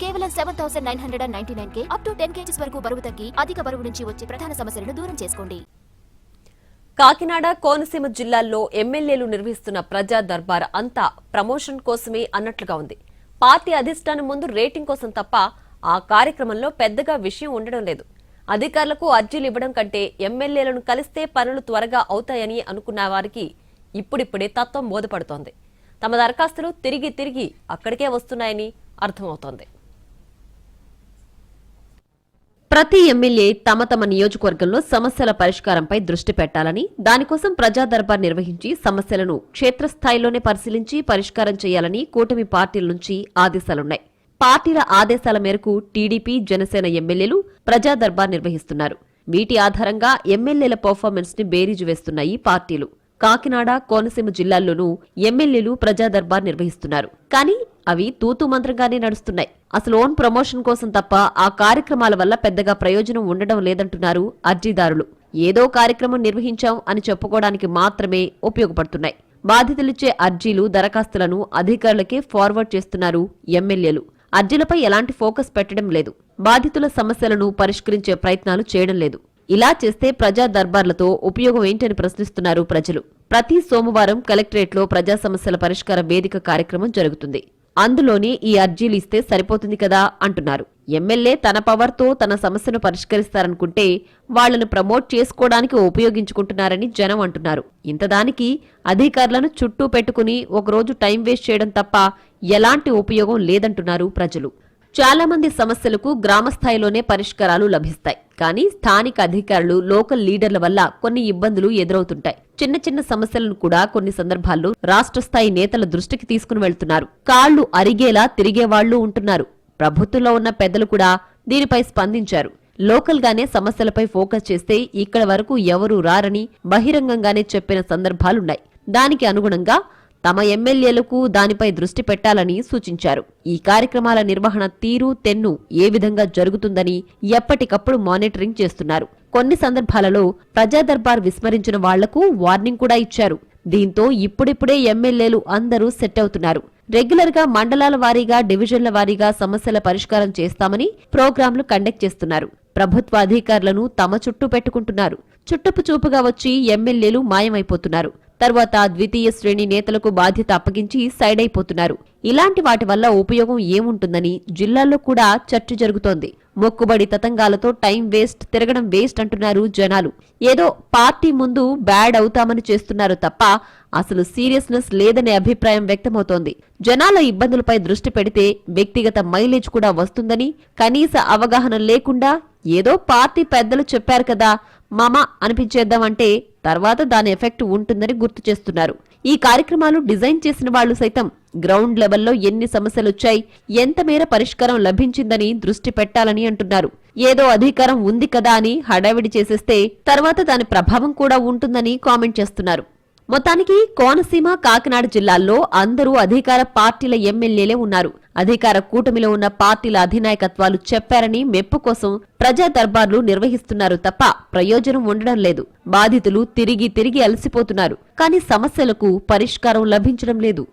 కేవలం seven thousand nine hundred and ninety nine K up to ten kgs వరకు బరువు తగ్గి అధిక బరువు నుంచి వచ్చే ప్రధాన సమస్యలను దూరం చేసుకోండి. కాకినాడ కోనసీమ జిల్లాల్లో ఎమ్మెల్యేలు నిర్వహిస్తున్న ప్రజా దర్బార్ అంతా ప్రమోషన్ కోసమే అన్నట్లుగా ఉంది. పార్టీ అధిష్టానం ముందు రేటింగ్ కోసం తప్ప ఆ కార్యక్రమంలో పెద్దగా విషయం ఉండడం లేదు. అధికారులకు అర్జీలు ఇవ్వడం కంటే ఎమ్మెల్యేలను కలిస్తే పనులు త్వరగా అవుతాయని అనుకున్న వారికి ఇప్పుడిప్పుడే తత్వం బోధపడుతోంది. తమ దరఖాస్తులు తిరిగి తిరిగి అక్కడికే వస్తున్నాయని అర్థమవుతోంది. ప్రతి ఎమ్మెల్యే తమ తమ నియోజకవర్గంలో సమస్యల పరిష్కారంపై దృష్టి పెట్టాలని దానికోసం ప్రజా దర్బార్ నిర్వహించి సమస్యలను క్షేత్రస్థాయిలోనే పరిశీలించి పరిష్కారం చేయాలని కూటమి పార్టీల నుంచి ఆదేశాలున్నాయి. పార్టీల ఆదేశాల మేరకు టీడీపీ జనసేన ఎమ్మెల్యేలు ప్రజా దర్బార్ నిర్వహిస్తున్నారు. వీటి ఆధారంగా ఎమ్మెల్యేల పర్ఫార్మెన్స్ని బేరీజు వేస్తున్నాయి పార్టీలు. కాకినాడ కోనసీమ జిల్లాల్లోనూ ఎమ్మెల్యేలు ప్రజా దర్బార్ నిర్వహిస్తున్నారు. కానీ అవి తూతు మంత్రంగానే నడుస్తున్నాయి. అసలు ఓన్ ప్రమోషన్ కోసం తప్ప ఆ కార్యక్రమాల వల్ల పెద్దగా ప్రయోజనం ఉండడం లేదంటున్నారు అర్జీదారులు. ఏదో కార్యక్రమం నిర్వహించాం అని చెప్పుకోవడానికి మాత్రమే ఉపయోగపడుతున్నాయి. బాధితులిచ్చే అర్జీలు దరఖాస్తులను అధికారులకే ఫార్వర్డ్ చేస్తున్నారు ఎమ్మెల్యేలు. అర్జీలపై ఎలాంటి ఫోకస్ పెట్టడం లేదు. బాధితుల సమస్యలను పరిష్కరించే ప్రయత్నాలు చేయడం లేదు. ఇలా చేస్తే ప్రజా దర్బార్లతో ఉపయోగం ఏంటని ప్రశ్నిస్తున్నారు ప్రజలు. ప్రతి సోమవారం కలెక్టరేట్లో ప్రజా సమస్యల పరిష్కార వేదిక కార్యక్రమం జరుగుతుంది. అందులోనే ఈ అర్జీలు ఇస్తే సరిపోతుంది కదా అంటున్నారు. ఎమ్మెల్యే తన పవర్తో తన సమస్యను పరిష్కరిస్తారనుకుంటే వాళ్ళను ప్రమోట్ చేసుకోవడానికి ఉపయోగించుకుంటున్నారని జనం అంటున్నారు. ఇంతదానికి అధికారులను చుట్టూ పెట్టుకుని ఒకరోజు టైం వేస్ట్ చేయడం తప్ప ఎలాంటి ఉపయోగం లేదంటున్నారు ప్రజలు. చాలా మంది సమస్యలకు గ్రామ స్థాయిలోనే పరిష్కారాలు లభిస్తాయి. కానీ స్థానిక అధికారులు లోకల్ లీడర్ల వల్ల కొన్ని ఇబ్బందులు ఎదురవుతుంటాయి. చిన్న చిన్న సమస్యలను కూడా కొన్ని సందర్భాల్లో రాష్ట్ర స్థాయి నేతల దృష్టికి తీసుకుని వెళ్తున్నారు. కాళ్ళు అరిగేలా తిరిగేవాళ్ళు ఉంటున్నారు. ప్రభుత్వంలో ఉన్న పెద్దలు కూడా దీనిపై స్పందించారు. లోకల్ గానే సమస్యలపై ఫోకస్ చేస్తే ఇక్కడ వరకు ఎవరూ రారని బహిరంగంగానే చెప్పిన సందర్భాలున్నాయి. దానికి అనుగుణంగా తమ ఎమ్మెల్యేలకు దానిపై దృష్టి పెట్టాలని సూచించారు. ఈ కార్యక్రమాల నిర్వహణ తీరు తెన్ను ఏ విధంగా జరుగుతుందని ఎప్పటికప్పుడు మానిటరింగ్ చేస్తున్నారు. కొన్ని సందర్భాలలో ప్రజా దర్బార్ విస్మరించిన వాళ్ళకు వార్నింగ్ కూడా ఇచ్చారు. దీంతో ఇప్పుడిప్పుడే ఎమ్మెల్యేలు అందరూ సెట్ అవుతున్నారు. రెగ్యులర్గా మండలాల వారీగా డివిజన్ల వారీగా సమస్యల పరిష్కారం చేస్తామని ప్రోగ్రాంలు కండక్ట్ చేస్తున్నారు. ప్రభుత్వ అధికారులను తమ చుట్టూ పెట్టుకుంటున్నారు. చుట్టపు చూపుగా వచ్చి ఎమ్మెల్యేలు మాయమైపోతున్నారు. తర్వాత ద్వితీయ శ్రేణి నేతలకు బాధ్యత అప్పగించి సైడ్ అయిపోతున్నారు ఇలాంటి వాటి వల్ల ఉపయోగం ఏముంటుందని జిల్లాల్లో కూడా చర్చ జరుగుతోంది. మొక్కుబడి తతంగాలతో టైం వేస్ట్ తిరగడం వేస్ట్ అంటున్నారు జనాలు. ఏదో పార్టీ ముందు బ్యాడ్ అవుతామని చేస్తున్నారు తప్ప అసలు సీరియస్నెస్ లేదనే అభిప్రాయం వ్యక్తమవుతోంది. జనాల ఇబ్బందులపై దృష్టి పెడితే వ్యక్తిగత మైలేజ్ కూడా వస్తుందని కనీస అవగాహన లేకుండా ఏదో పార్టీ పెద్దలు చెప్పారు కదా మామ అనిపించేద్దామంటే తర్వాత దాని ఎఫెక్ట్ ఉంటుందని గుర్తు చేస్తున్నారు. ఈ కార్యక్రమాలు డిజైన్ చేసిన వాళ్ళు సైతం గ్రౌండ్ లెవెల్లో ఎన్ని సమస్యలొచ్చాయి ఎంతమేర పరిష్కారం లభించిందని దృష్టి పెట్టాలని అంటున్నారు. ఏదో అధికారం ఉంది కదా అని హడావిడి చేసేస్తే తర్వాత దాని ప్రభావం కూడా ఉంటుందని కామెంట్ చేస్తున్నారు. మొత్తానికి కోనసీమ కాకినాడ జిల్లాల్లో అందరూ అధికార పార్టీల ఎమ్మెల్యేలే ఉన్నారు. అధికార కూటమిలో ఉన్న పార్టీల అధినాయకత్వాలు చెప్పారని మెప్పు కోసం ప్రజా దర్బార్లు నిర్వహిస్తున్నారు తప్ప ప్రయోజనం ఉండడం లేదు. బాధితులు తిరిగి తిరిగి అలసిపోతున్నారు. కానీ సమస్యలకు పరిష్కారం లభించడం లేదు.